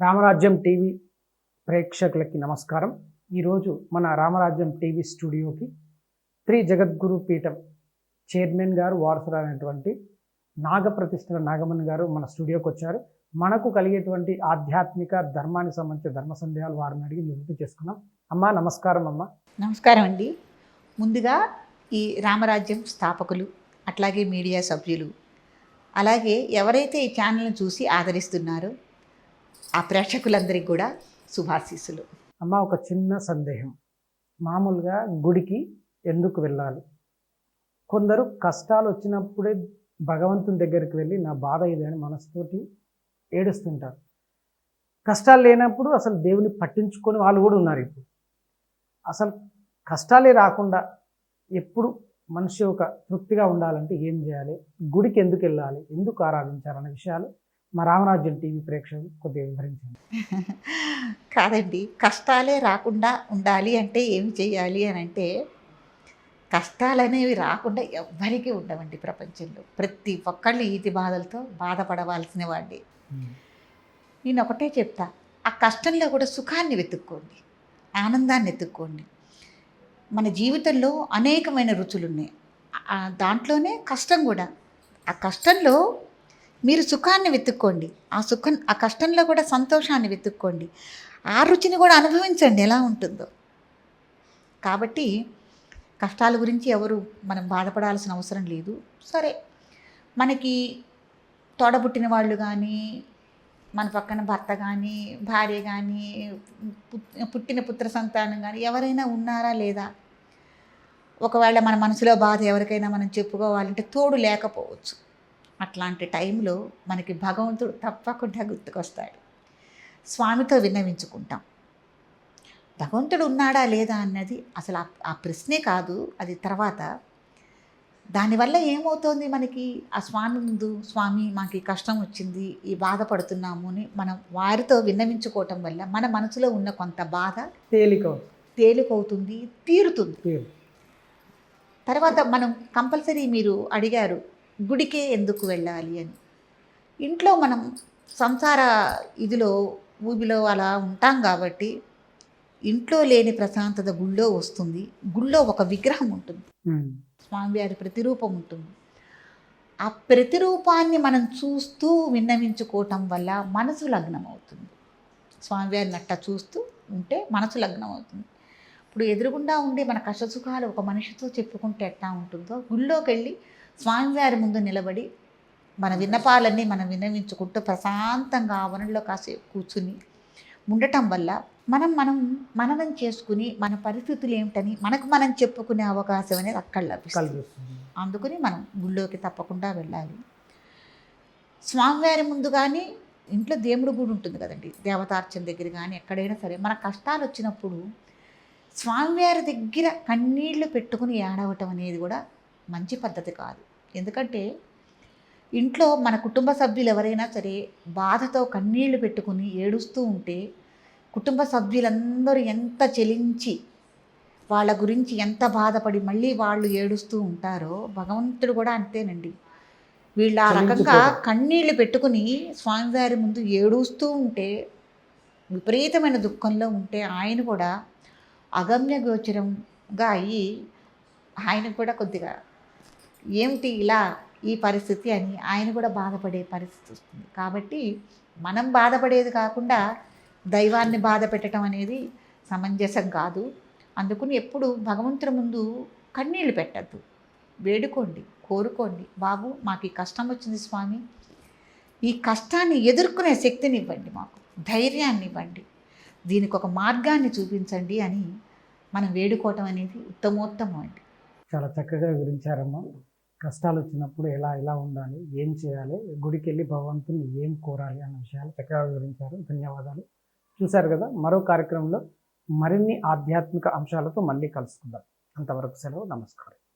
రామరాజ్యం TV ప్రేక్షకులకి నమస్కారం. ఈరోజు మన రామరాజ్యం టీవీ స్టూడియోకి శ్రీ జగద్గురు పీఠం చైర్మన్ గారు వారసురాలైనటువంటి నాగప్రతిష్ఠల నాగమణి గారు మన స్టూడియోకి వచ్చారు. మనకు కలిగేటువంటి ఆధ్యాత్మిక ధర్మానికి సంబంధించిన ధర్మ సందేహాలు వారిని అడిగి నివృత్తి చేసుకున్నాం. అమ్మా నమస్కారం అమ్మ. నమస్కారం అండి. ముందుగా ఈ రామరాజ్యం స్థాపకులు అట్లాగే మీడియా సభ్యులు అలాగే ఎవరైతే ఈ ఛానల్ని చూసి ఆదరిస్తున్నారో ఆ ప్రేక్షకులందరికీ కూడా శుభాశీస్సులు. అమ్మ ఒక చిన్న సందేహం. మామూలుగా గుడికి ఎందుకు వెళ్ళాలి? కొందరు కష్టాలు వచ్చినప్పుడే భగవంతుని దగ్గరికి వెళ్ళి నా బాధ ఇది అని మనసుతోటి ఏడుస్తుంటారు. కష్టాలు లేనప్పుడు అసలు దేవుని పట్టించుకొని వాళ్ళు కూడా ఉన్నారు ఇప్పుడు. అసలు కష్టాలే రాకుండా ఎప్పుడు మనిషి ఒక తృప్తిగా ఉండాలంటే ఏం చేయాలి? గుడికి ఎందుకు వెళ్ళాలి? ఎందుకు ఆరాధించాలనే విషయాలు మా రామరాజ్యం టీవీ ప్రేక్షకులు కొద్దిగా వివరించండి. కాదండి కష్టాలే రాకుండా ఉండాలి అంటే ఏమి చేయాలి అని అంటే కష్టాలు అనేవి రాకుండా ఎవ్వరికీ ఉండవండి ప్రపంచంలో. ప్రతి ఒక్కళ్ళు ఈతి బాధలతో బాధపడవలసిన వాడి నేను ఒకటే చెప్తా ఆ కష్టంలో కూడా సుఖాన్ని వెతుక్కోండి ఆనందాన్ని వెతుక్కోండి. మన జీవితంలో అనేకమైన రుచులు ఉన్నాయి దాంట్లోనే కష్టం కూడా. ఆ కష్టంలో మీరు సుఖాన్ని వెతుక్కోండి. ఆ సుఖం ఆ కష్టంలో కూడా సంతోషాన్ని వెతుక్కోండి. ఆ రుచిని కూడా అనుభవించండి ఎలా ఉంటుందో. కాబట్టి కష్టాల గురించి ఎవరు మనం బాధపడాల్సిన అవసరం లేదు. సరే మనకి తోడబుట్టిన వాళ్ళు కానీ మన పక్కన భర్త కానీ భార్య కానీ పుట్టిన పుత్ర సంతానం కానీ ఎవరైనా ఉన్నారా లేదా? ఒకవేళ మన మనసులో బాధ ఎవరికైనా మనం చెప్పుకోవాలంటే తోడు లేకపోవచ్చు. అట్లాంటి టైంలో మనకి భగవంతుడు తప్పకుండా గుర్తుకొస్తాడు. స్వామితో విన్నవించుకుంటాం. భగవంతుడు ఉన్నాడా లేదా అన్నది అసలు ఆ- ఆ ప్రశ్నే కాదు అది తర్వాత. దానివల్ల ఏమవుతోంది మనకి? ఆ స్వామి ముందు స్వామి మాకు కష్టం వచ్చింది ఈ బాధపడుతున్నాము అని మనం వారితో విన్నవించుకోవటం వల్ల మన మనసులో ఉన్న కొంత బాధ తేలిక. తేలికవుతుంది తీరుతుంది. తర్వాత మనం కంపల్సరీ మీరు అడిగారు గుడికే ఎందుకు వెళ్ళాలి అని. ఇంట్లో మనం సంసార ఇదిలో ఊబిలో అలా ఉంటాం కాబట్టి ఇంట్లో లేని ప్రశాంతత గుళ్ళో వస్తుంది. గుళ్ళో ఒక విగ్రహం ఉంటుంది. స్వామివారి ప్రతిరూపం ఉంటుంది. ఆ ప్రతిరూపాన్ని మనం చూస్తూ విన్నవించుకోవటం వల్ల మనసు లగ్నం అవుతుంది స్వామివారిని అట్ట చూస్తూ ఉంటే మనసు లగ్నం అవుతుంది ఇప్పుడు ఎదురుగుండా ఉండి మన కష్టసుఖాలు ఒక మనిషితో చెప్పుకుంటే ఎట్లా ఉంటుందో గుళ్ళోకి వెళ్ళి స్వామివారి ముందు నిలబడి మన విన్నపాలన్నీ మనం విన్నవించుకుంటూ ప్రశాంతంగా ఆవరణలో కాసేపు కూర్చుని ఉండటం వల్ల మనం మనం మననం చేసుకుని మన పరిస్థితులు ఏమిటని మనకు మనం చెప్పుకునే అవకాశం అనేది అక్కడ లభిస్తుంది. అందుకని మనం గుళ్ళోకి తప్పకుండా వెళ్ళాలి. స్వామివారి ముందు కానీ ఇంట్లో దేవుడు గుడి ఉంటుంది కదండి. దేవతార్చన దగ్గర కానీ ఎక్కడైనా సరే మన కష్టాలు వచ్చినప్పుడు స్వామివారి దగ్గర కన్నీళ్ళు పెట్టుకుని ఏడవటం అనేది కూడా మంచి పద్ధతి కాదు ఎందుకంటే ఇంట్లో మన కుటుంబ సభ్యులు ఎవరైనా సరే బాధతో కన్నీళ్ళు పెట్టుకుని ఏడుస్తూ ఉంటే కుటుంబ సభ్యులందరూ ఎంత చెలించి వాళ్ళ గురించి ఎంత బాధపడి మళ్ళీ వాళ్ళు ఏడుస్తూ ఉంటారో భగవంతుడు కూడా అంతేనండి వీళ్ళు ఆ రకంగా. కన్నీళ్ళు పెట్టుకుని స్వామివారి ముందు ఏడుస్తూ ఉంటే విపరీతమైన దుఃఖంలో ఉంటే ఆయన కూడా అగమ్య గోచరంగా అయ్యి ఆయన కూడా కొద్దిగా ఏమిటి ఇలా ఈ పరిస్థితి అని ఆయన కూడా బాధపడే పరిస్థితి వస్తుంది. కాబట్టి మనం బాధపడేది కాకుండా దైవాన్ని బాధ పెట్టడం అనేది సమంజసం కాదు. అందుకని ఎప్పుడు భగవంతుని ముందు కన్నీళ్ళు పెట్టద్దు. వేడుకోండి కోరుకోండి. బాబు మాకు ఈ కష్టం వచ్చింది స్వామి. ఈ కష్టాన్ని ఎదుర్కొనే శక్తిని ఇవ్వండి మాకు. ధైర్యాన్ని ఇవ్వండి. దీనికి ఒక మార్గాన్ని చూపించండి అని మనం వేడుకోవటం అనేది ఉత్తమోత్తమం అండి. చాలా చక్కగా వివరించారమ్మా. కష్టాలు వచ్చినప్పుడు ఎలా ఎలా ఉండాలి ఏం చేయాలి గుడికి వెళ్ళి భగవంతుని ఏం కోరాలి అన్న విషయాలు చక్కగా వివరించారు. ధన్యవాదాలు. చూశారు కదా మరో కార్యక్రమంలో మరిన్ని ఆధ్యాత్మిక అంశాలతో మళ్ళీ కలుసుకుందాం. అంతవరకు సెలవు నమస్కారం.